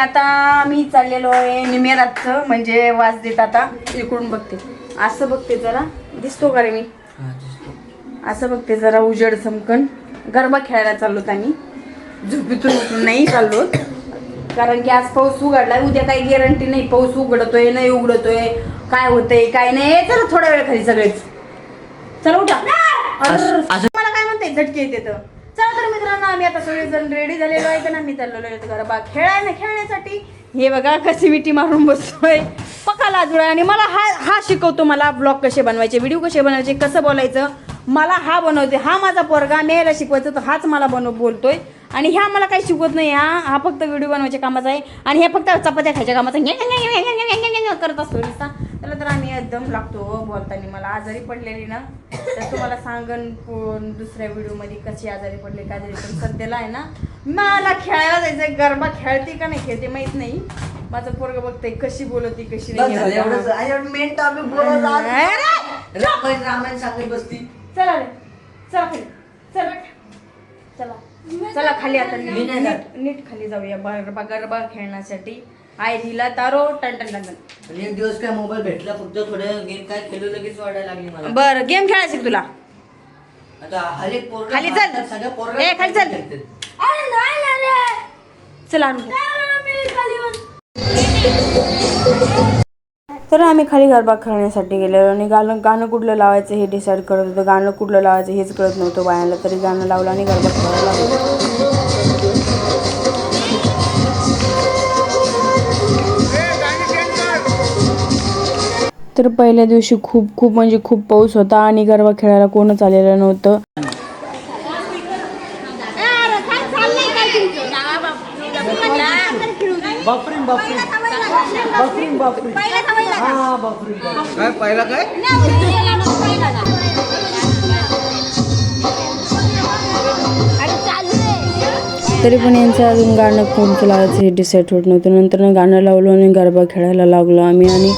आता मी चाललेलो आहे निमेरातचं म्हणजे वाज देत आता. इकडून बघते. असं बघते जरा. दिसतो का रे मी? असं बघते जरा उजेड चमकन. गरबा खेळायला चाललोत आम्ही. झोपेतून उठून नाही चाललो कारण की आज पाऊस उघडलाय. उद्या काही गॅरंटी नाही. पाऊस उघडतोय नाही उघडतोय. काय होतंय काय नाही. चला थोड्या वेळ खाली सगळेच. चला उठा. मला काय म्हणते झटके येते तर. चला तर मित्रांनो आम्ही आता सगळेजण रेडी झालेलो आहे. का ना मी चाललेलो आहे गरबा खेळायला खेळण्यासाठी. हे बघा कशी मिठी मारून बसतोय पका लाजुळा आणि मला हा हा शिकवतो मला ब्लॉग कसे बनवायचे व्हिडिओ कसे बनवायचे कसं बोलायचं. मला हा बनवते हा माझा पोरगा मी याला शिकवायचं तर हाच मला बनव बोलतोय. आणि ह्या मला काही शिकवत नाही हा. हा फक्त व्हिडिओ बनवायच्या कामाचा आहे. आणि हे फक्त चपात्या खायच्या कामाचा. करत असतो नुसता. त्याला तर आम्ही एकदम लागतो हो बोलताना. मला आजारी पडलेली ना. तर तुम्हाला सांगन कोण दुसऱ्या व्हिडिओमध्ये कशी आजारी पडले काय झाली. पण सध्याला आहे ना मला खेळायला जायचं गरबा खेळते का नाही खेळते माहीत नाही. माझं पोरग बघतंय कशी बोलती कशी. नाही! रामायण सांगत बसती. चला रे. चला चला चला खाली आता नीट. नीट- खाली जाऊया गरबा गरबा खेळण्यासाठी आय दिला तारो टन टन टन एक दिवस काय मोबाईल भेटला फक्त थोडं गेम काय खेळू लगेच वाटायला लागली मला बर गेम खेळायची का तुला आता हर एक पोरगा खाली चल. भारतात सगळ्या पोरगा ए, खाली चल. खेळतात. चला आणू तर आम्ही खाली गरबा खेळण्यासाठी गेलेलो आणि गाणं गाणं कुठलं लावायचं हे डिसाईड करत होतो. गाणं कुठलं लावायचं हेच कळत नव्हतं बायांना तरी गाणं लावलं आणि गरबा खेळायला लागलो. तर पहिल्या दिवशी खूप खूप म्हणजे खूप पाऊस होता आणि गरबा खेळायला कोणच आलेलं नव्हतं. बापरे बापरे. हा काय पहिला काय तरी पण यांचं अजून गाणं कोणतं लावायचं हे डिसाईड होत नव्हतं. नंतर गाणं लावलं आणि गरबा खेळायला लागलो आम्ही आणि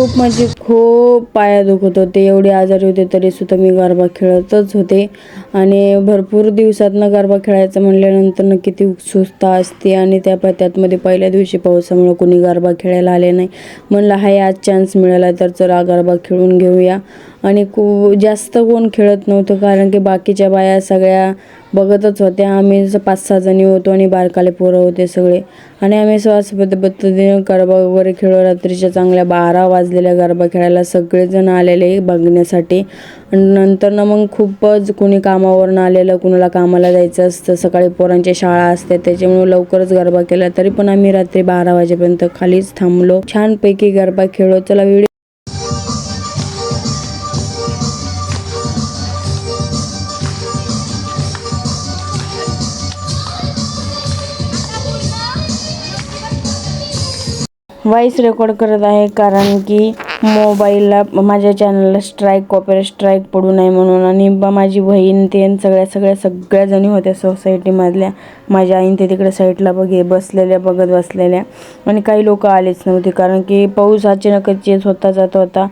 खूप म्हणजे खूप पाया दुखत होते. एवढे आजारी होते तरी सुद्धा मी गरबा खेळतच होते. आणि भरपूर दिवसातनं गरबा खेळायचं म्हणल्यानंतर किती उत्सुकता असते आणि त्या प- त्यातमध्ये पहिल्या दिवशी पावसामुळे कोणी गरबा खेळायला आले नाही. म्हणलं हाय आज चान्स मिळाला तर चला गरबा खेळून घेऊया. आणि कु जास्त कोण खेळत नव्हतं कारण की बाकीच्या बाया सगळ्या बघतच होत्या. आम्ही जसं पाच सहा जणी होतो आणि बारकाले पोरं होते सगळे. आणि आम्ही श्वास पद्धतीने गरबा वगैरे खेळलो. रात्रीच्या चांगल्या बारा वाजलेल्या गरबा खेळायला सगळेजण आलेले बघण्यासाठी. आणि नंतर ना मग खूपच कोणी कामावरून आलेलं कुणाला कामाला जायचं असतं. सकाळी पोरांच्या शाळा असते त्याच्यामुळे लवकरच गरबा केला. तरी पण आम्ही रात्री बारा वाजेपर्यंत खालीच थांबलो. छानपैकी गरबा खेळलो. चला व्हिडिओ व्हॉइस रेकॉर्ड करत आहे कारण की मोबाईलला माझ्या चॅनलला स्ट्राईक कॉपीराईट स्ट्राईक पडू नये म्हणून आणि बा माझी बहीण ते आणि सगळ्या सगळ्या सगळ्या जणी होत्या सोसायटीमधल्या माझ्या आईन ते तिकडे साईडला बघे बसलेल्या बघत बसलेल्या. आणि काही लोक आलेच नव्हते कारण की पाऊस अचानकच येत होता जात होता.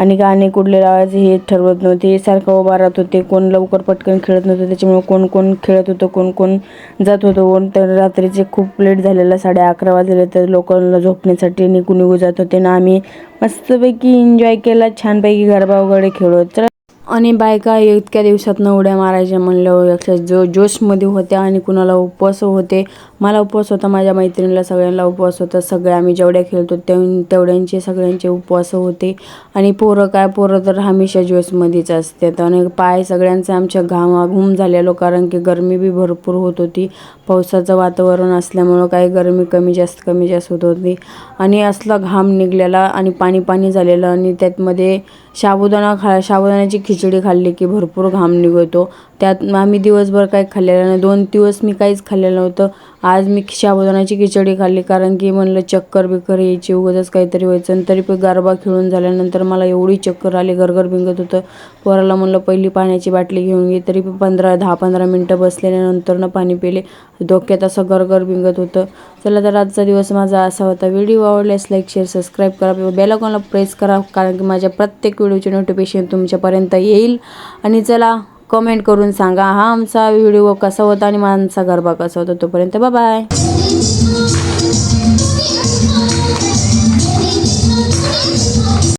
आणि गाणे कुठले लावायचे हे ठरवत नव्हते. सारखं उभा राहत होते. कोण लवकर पटकन खेळत नव्हतं. त्याच्यामुळे कोण कोण खेळत होतं कोण कोण जात होतं. कोण तर रात्रीचे खूप लेट झालेलं साडे अकरा वाजले तर लोकांना झोपण्यासाठी निघून निघू जात होते ना आम्ही मस्तपैकी एन्जॉय केला. छानपैकी गरबा वगैरे खेळलो तर आणि बायका इतक्या दिवसात उड्या मारायच्या म्हणल्यावर अक्षर जो जोशमध्ये होत्या आणि कुणाला उपवास होते मला उपवास होता माझ्या मैत्रिणीला सगळ्यांना उपवास होता. सगळे आम्ही जेवढ्या खेळतो तेव तेवढ्यांचे सगळ्यांचे उपवास होते. आणि पोरं काय पोरं तर हमेशा ज्यूसमध्येच असतात. आणि पाय सगळ्यांचा आमच्या घामाघूम झालेलो कारण की गरमी बी भरपूर होत होती. पावसाचं वातावरण असल्यामुळं काही गरमी कमी जास्त कमी जास्त होत होती. आणि असला घाम निघलेला आणि पाणी पाणी झालेलं आणि त्यातमध्ये साबुदाणा खा साबुदाण्याची खिचडी खाल्ली की भरपूर घाम निघतो. त्यात आम्ही दिवसभर काही खाल्लेलं नाही. दोन दिवस मी काहीच खाल्लेलं नव्हतं. आज मी शाबुदाण्याची खिचडी खाल्ली कारण की म्हणलं चक्कर बिक्कर यायची उगाच काहीतरी व्हायचं. आणि तरी पण गरबा खेळून झाल्यानंतर मला एवढी चक्कर आली गरगर भिंगत होतं. पोराला म्हणलं पहिली पाण्याची बाटली घेऊन घे तरी पण पंधरा दहा पंधरा मिनटं बसल्यानंतर ना पाणी पिले. डोक्यात असं गरगर भिंगत होतं. चला तर आजचा दिवस माझा असा होता. व्हिडिओ आवडल्यास लाईक शेअर सबस्क्राईब करा. बेलाकॉनला प्रेस करा कारण की माझ्या प्रत्येक व्हिडिओचे नोटिफिकेशन तुमच्यापर्यंत येईल. आणि चला कमेंट करून सांगा हा आमचा व्हिडिओ कसा होता आणि माणसा गरबा कसा होता तोपर्यंत बाय